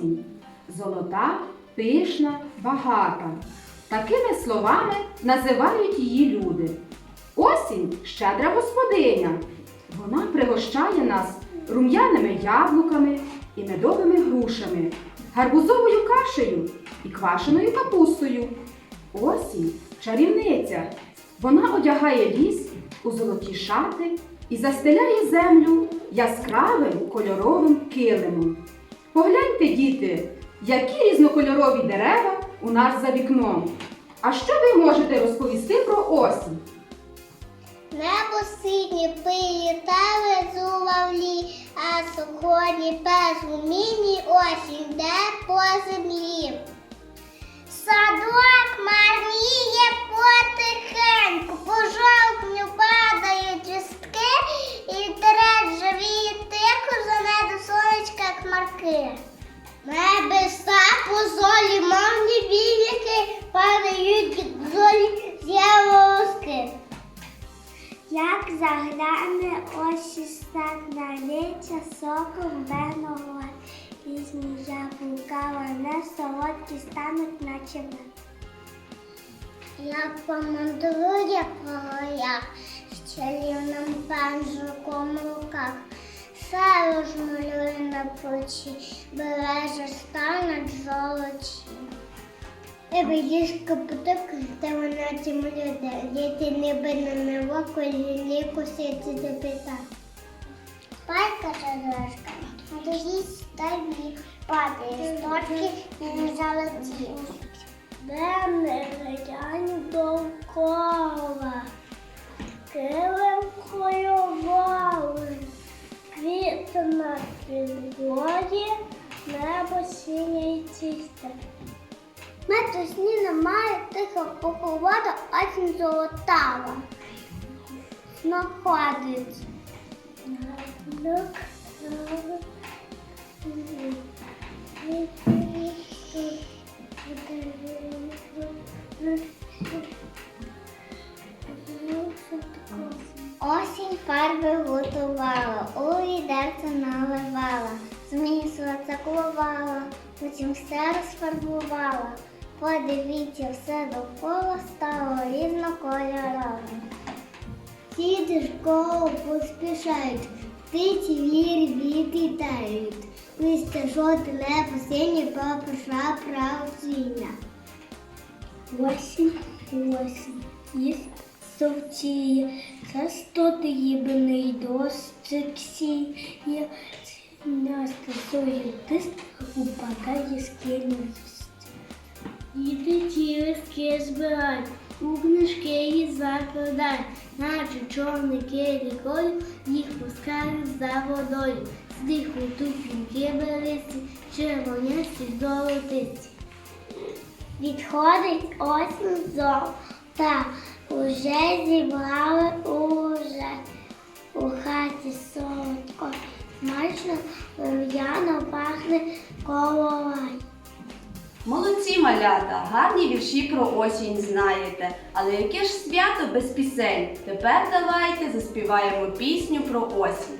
осінь. Золота, пишна, багата. Такими словами називають її люди. Осінь щедра господиня. Вона пригощає нас рум'яними яблуками і медовими грушами, гарбузовою кашею і квашеною капустою. Осінь чарівниця. Вона одягає ліс у золоті шати і застеляє землю яскравим кольоровим килимом. Погляньте, діти, які різнокольорові дерева у нас за вікном. А що ви можете розповісти про осінь? Небо сині пиє та зулавлі, а сухоні без міні осінь де по землі. Садок марніє потихеньку, по жовтню падають листки, і живіє тихо за до сонечка хмарки. Небеса по золі, мовні вініки, падають золі з'явоски. Як загляне очі стак налється соком веного, пізні яблука, не солодкі стануть наче мед. Як помандрує по горах, з чарівним пензликом в руках, все розмалює на плечі, береже стануть золочі. Евелішка потока, вона цим люди, діти ніби на небо, коліні кусиці до п'ята. Пайка шарашка, а тоді падає з торки не золоті. Де не глядянь довкола, килим хвилювали, квіти на підлогі, небо синє й чисте. Мету сні немає, тихо поховата, осінь золотава. Знаходить. Осінь фарби готувала, у відерце наливала, змісила, цаклувала, потім все розфарбувала. Подивіться, все довкола стало різнокольоровим. Діти школу поспішають, птиці вірі відлітають. Листя жовте небо синє попиша правціння. Осінь, осінь, їсть совчіє, застоти їбаний дощик сіє, не стосує тиск, упадає скільний Діти ті листки збирають, у книжки їх закладають, наче човники рікою, їх пускають за водою. З диху тупінки белисті, червонясті золотисті. Відходить осінь золота, уже зібрали уже. У хаті солодко, смачно, рум'яно пахне коловай. Молодці малята, гарні вірші про осінь знаєте. Але яке ж свято без пісень? Тепер давайте заспіваємо пісню про осінь.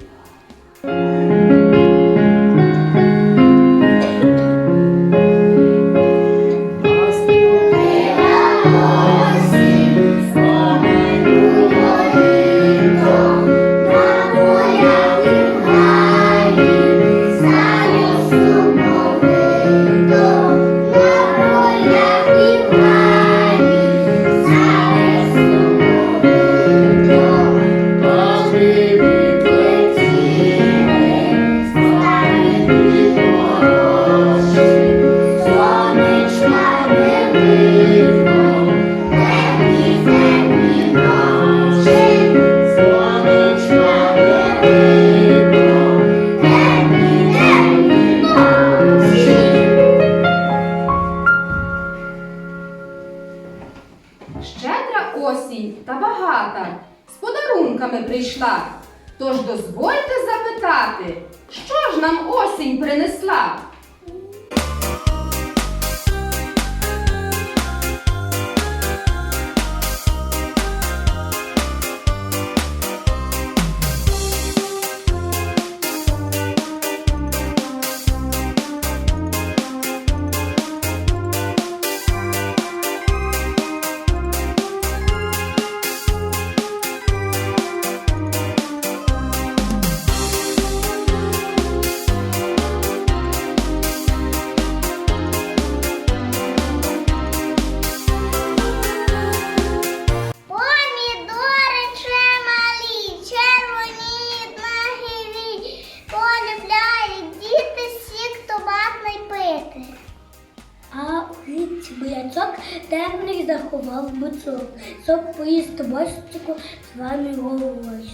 Темний заховав буцок, щоб поїсти бочку званий головою.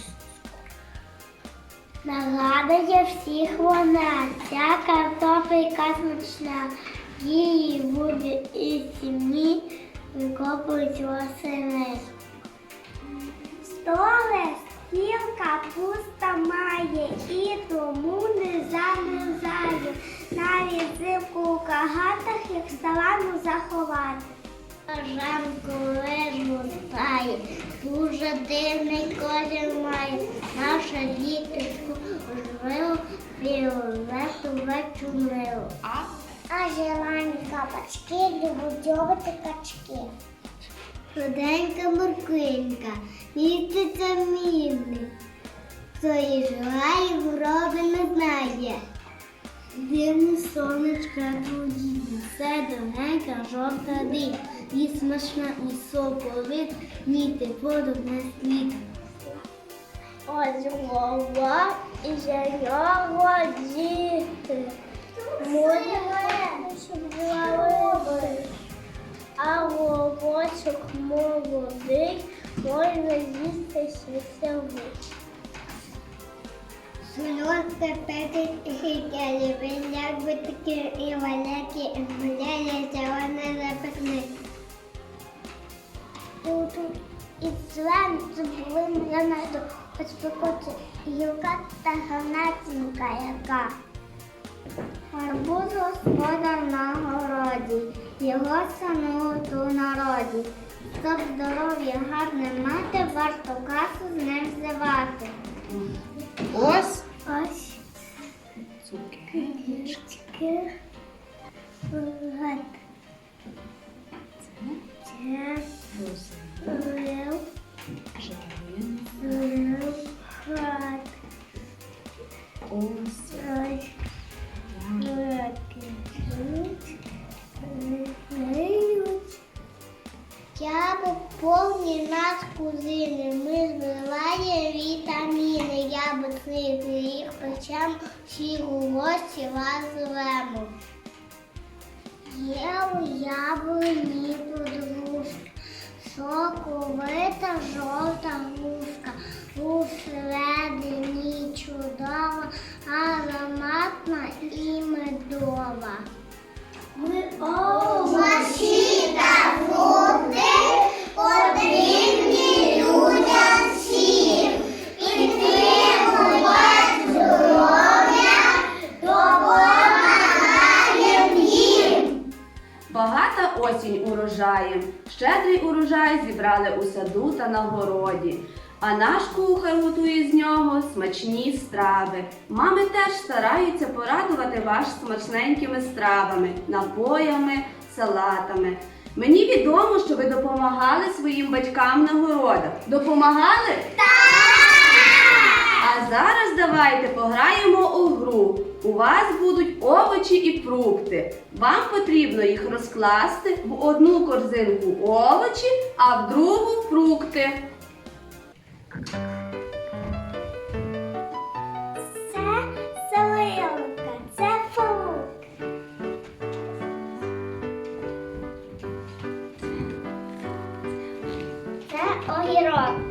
Нагадує всіх вона, ця картопелька смачна, її буде і сім'ї викопують восени. Столе стіл капуста має і тому не замерзає. Навіть взимку у кагатах, як салану заховати. Лежу стає, дуже дивний колір має. Наша діточку жвило фіолетове чумило. А желані кабачки любить дзьобати качки. Худенька морквинка, місяця мідний. Хто її желає, вроди не знає. Дивне сонечка твої, все дорогенька жовта див, і смачна, і соковит, ні ти воду не слід. Ось голова і нього діти. Може, а волосок молодий можна їсти свісовий. Солодка петить гітелі, виняк битки і валяки, гуляє зелене запасник. Тут і член зубовим хоч покоче гілка та гранатинка яка. Арбуз господар на городі, його сануть у народі. Щоб здоров'я гарне мати, варто касу з ним зливати. Ось Ось книжки. Гад. Це Яблук повні нас кузини, ми збиваємо вітаміни, яблуки їх печем, всі гості вас А наш кухар готує з нього смачні страви. Мами теж стараються порадувати вас смачненькими стравами, напоями, салатами. Мені відомо, що ви допомагали своїм батькам на городах. Допомагали? А зараз давайте пограємо у гру. У вас будуть овочі і фрукти. Вам потрібно їх розкласти в одну корзинку овочі, а в другу фрукти. Це це фрукт. Це огірок.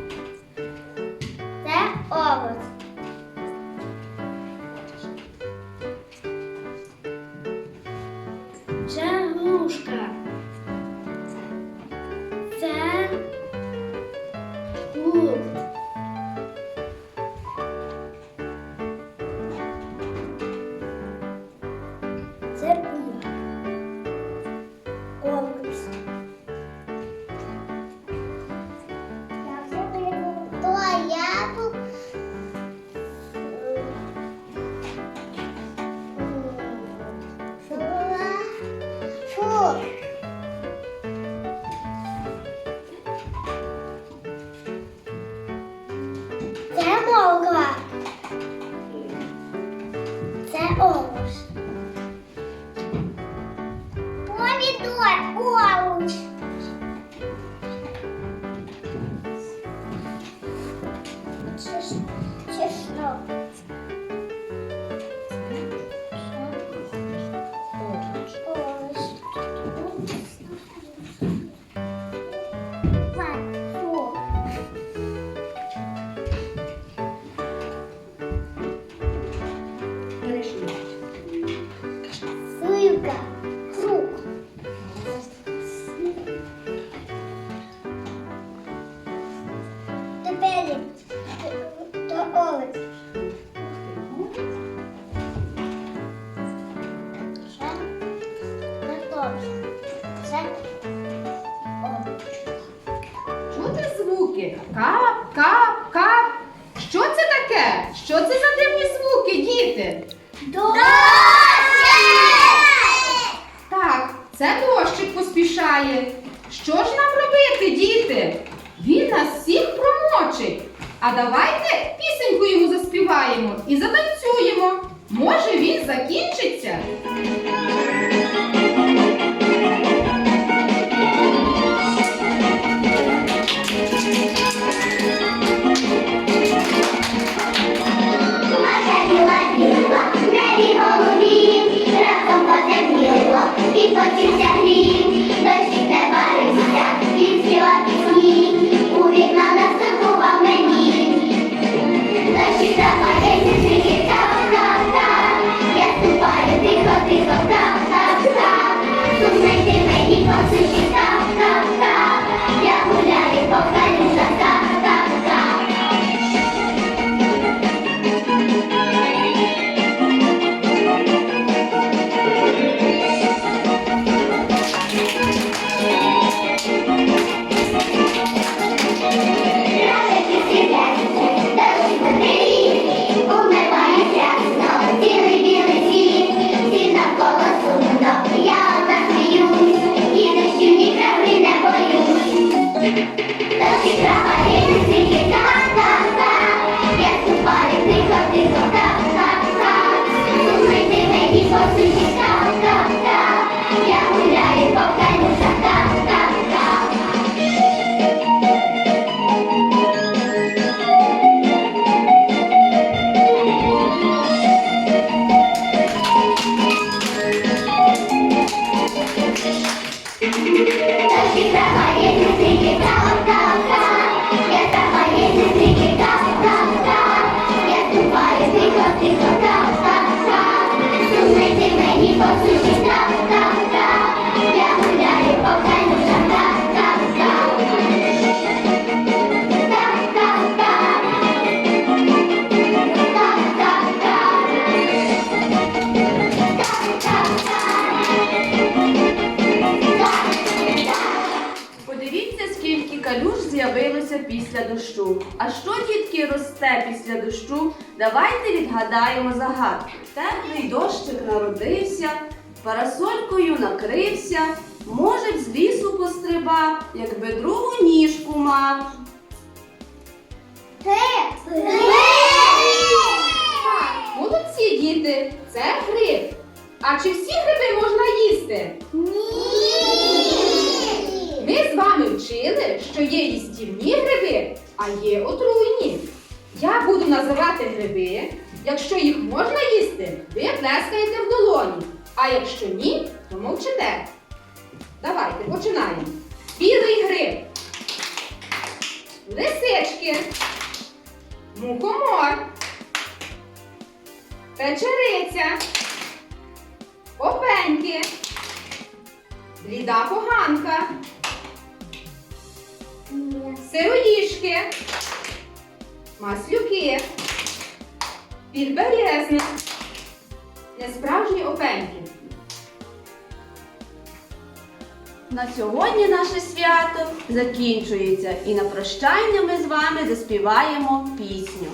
sua. Дощу. А що, дітки, росте після дощу? Давайте відгадаємо загадку. Теплий дощик народився, парасолькою накрився, може з лісу пострибав, якби другу ніжку мав. Молодці, діти, це гриб. А чи всі гриби можна їсти? Ні! Ми з вами вчили, що є їстівні гриби, а є отруйні. Я буду називати гриби. Якщо їх можна їсти, ви плескаєте в долоні. А якщо ні, то мовчите. Давайте починаємо. Білий гриб. Лисички. Мухомор. Печериця. Опеньки. Бліда поганка. Сироїшки. Маслюки. Підберезник. Несправжні опеньки. На сьогодні наше свято закінчується, і на прощання ми з вами заспіваємо пісню.